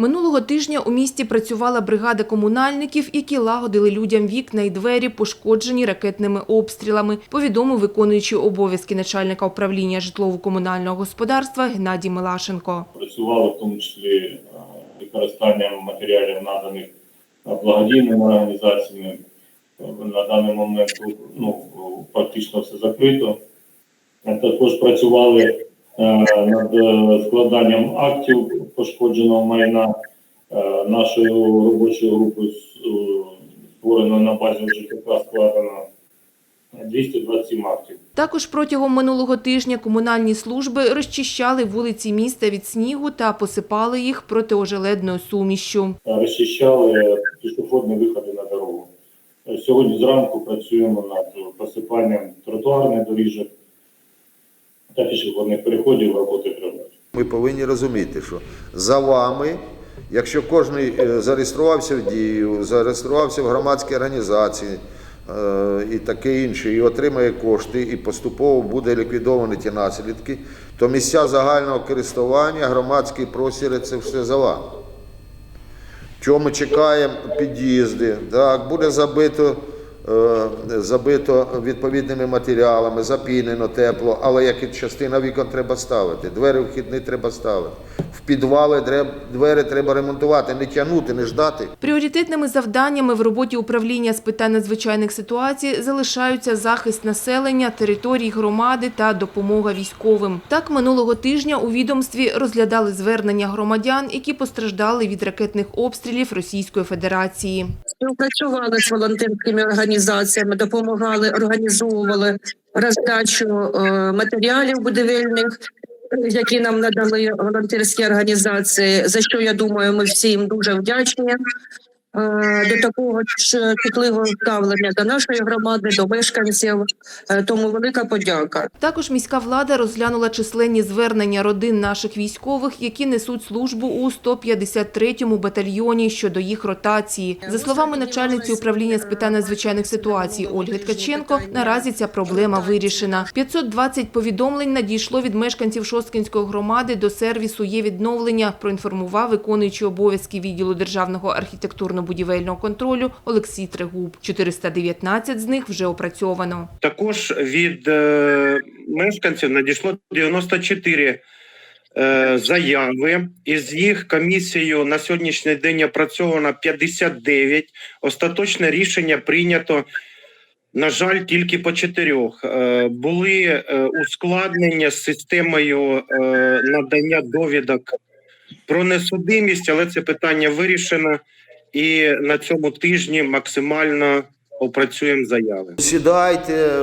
Минулого тижня у місті працювала бригада комунальників, які лагодили людям вікна і двері, пошкоджені ракетними обстрілами, повідомив виконуючий обов'язки начальника управління житлово-комунального господарства Геннадій Милашенко. працювали в тому числі е, використанням матеріалів, наданих е, благодійними організаціями. Е, На даний момент ну, фактично все закрито. Також працювали над е, складанням актів пошкодженого майна Е, нашою робочою групою е, створено на базі ЖКХ складено 227 актів. Також протягом минулого тижня комунальні служби розчищали вулиці міста від снігу та посипали їх протиожеледною сумішшю. розчищали пішохідні виходи на дорогу. Е, Сьогодні зранку працюємо над посипанням тротуарних доріжок та пішохідних переходів роботи тривають. Ми повинні розуміти, що за вами, якщо кожен е, зареєструвався в дію, зареєструвався в громадській організації е, і таке інше, і отримає кошти, і поступово буде ліквідовані ті наслідки, то місця загального користування, громадський простір це все за вами. Чого ми чекаємо під'їзди, так, буде забито, забито відповідними матеріалами, запінено тепло, але як і частина вікон треба ставити, двері вхідні треба ставити. В підвали двері треба ремонтувати, не тягнути, не ждати. Пріоритетними завданнями в роботі управління з питань надзвичайних ситуацій залишаються захист населення, територій громади та допомога військовим. Так, минулого тижня у відомстві розглядали звернення громадян, які постраждали від ракетних обстрілів Російської Федерації. Співпрацювали з волонтерськими організаціями, допомагали, організовували роздачу е, матеріалів будівельних, які нам надали волонтерські організації. За що я думаю, ми всім дуже вдячні. Е, До такого чутливого ставлення до нашої громади, до мешканців. Е, Тому велика подяка. Також міська влада розглянула численні звернення родин наших військових, які несуть службу у 153-му батальйоні щодо їх ротації. За словами начальниці управління з питань надзвичайних ситуацій Ольги Ткаченко, наразі ця проблема вирішена. 520 повідомлень надійшло від мешканців Шосткинської громади до сервісу є відновлення. Проінформував виконуючий обов'язки відділу державного архітектурно-будівельного контролю Олексій Трегуб. 419 з них вже опрацьовано. Також від е, мешканців надійшло 94 е, заяви. Із їх комісією на сьогоднішній день опрацьовано 59. Остаточне рішення прийнято. На жаль, тільки по чотирьох Е, були ускладнення з системою надання довідок про несудимість, але це питання вирішено, і на цьому тижні максимально опрацюємо заяви. Сідайте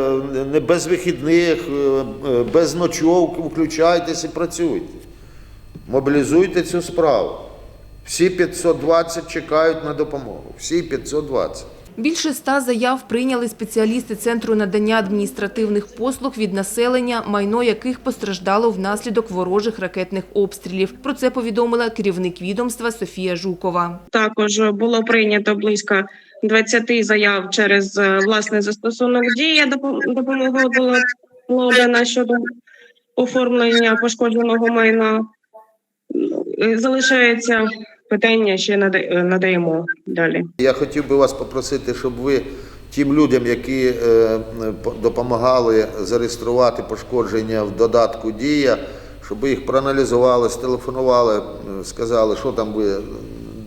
не без вихідних, е, е, без ночовки, включайтесь і працюйте. Мобілізуйте цю справу. Всі 520 чекають на допомогу. Всі 520. Більше ста заяв прийняли спеціалісти Центру надання адміністративних послуг від населення, майно яких постраждало внаслідок ворожих ракетних обстрілів. Про це повідомила керівник відомства Софія Жукова. Також було прийнято близько 20 заяв через е, власний застосунок дія. Допо- Допомога була надана щодо оформлення пошкодженого майна. Е, Залишається питання, ще е, надаємо далі. Я хотів би вас попросити, щоб ви тим людям, які е, допомагали зареєструвати пошкодження в додатку Дія, щоб їх проаналізували, стелефонували, сказали, що там ви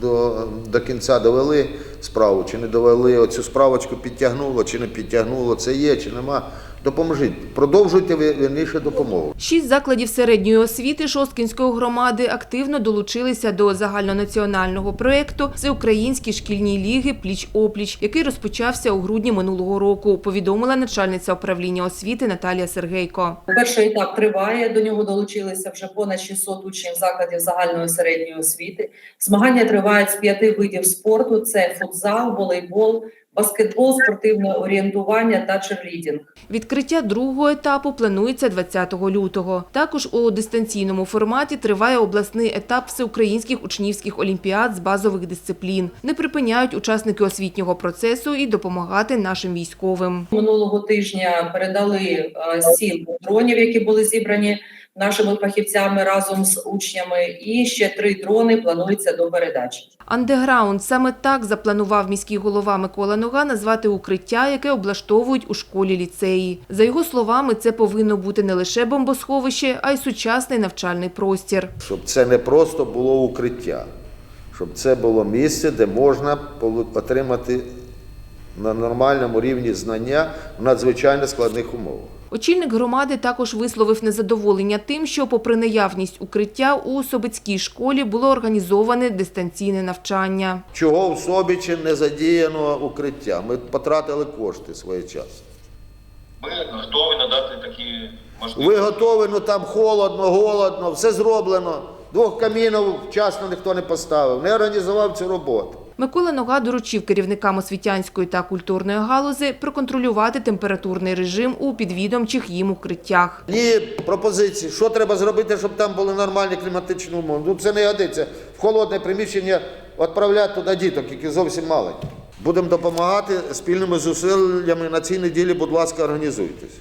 до, до кінця довели справу, чи не довели, оцю справочку підтягнуло, чи не підтягнуло, це є, чи нема. Допоможіть, продовжуйте вірніше допомогу. Шість закладів середньої освіти Шосткінської громади активно долучилися до загальнонаціонального проєкту Всеукраїнські шкільні ліги Пліч-опліч, який розпочався у грудні минулого року. Повідомила начальниця управління освіти Наталія Сергейко. Перший етап триває. До нього долучилися вже понад 600 учнів закладів загальної середньої освіти. Змагання тривають з п'яти видів спорту: це футзал, волейбол, баскетбол, спортивне орієнтування та черлідінг. Відкриття другого етапу планується 20 лютого. Також у дистанційному форматі триває обласний етап всеукраїнських учнівських олімпіад з базових дисциплін. Не припиняють учасники освітнього процесу і допомагати нашим військовим. Минулого тижня передали е, сім дронів, які були зібрані нашими фахівцями разом з учнями, і ще три дрони планується до передачі. Андеграунд саме так запланував міський голова Микола Нога назвати укриття, яке облаштовують у школі ліцеї. За його словами, це повинно бути не лише бомбосховище, а й сучасний навчальний простір. Щоб це не просто було укриття, щоб це було місце, де можна отримати на нормальному рівні знання в надзвичайно складних умовах. Очільник громади також висловив незадоволення тим, що, попри наявність укриття, у Собицькій школі було організоване дистанційне навчання. Чого в Собічі не задіяно укриття? Ми потратили кошти своєчасно. Ми готові надати такі можливості. Ви готові, ну там холодно, голодно, все зроблено. Двох камінів вчасно ніхто не поставив, не організував цю роботу. Микола Нога доручив керівникам освітянської та культурної галузи проконтролювати температурний режим у підвідомчих їм укриттях. Ні пропозиції, що треба зробити, щоб там були нормальні кліматичні умови. Ну це не годиться. В холодне приміщення відправляти туди діток, які зовсім маленькі. Будемо допомагати спільними зусиллями на цій неділі, будь ласка, організуйтесь.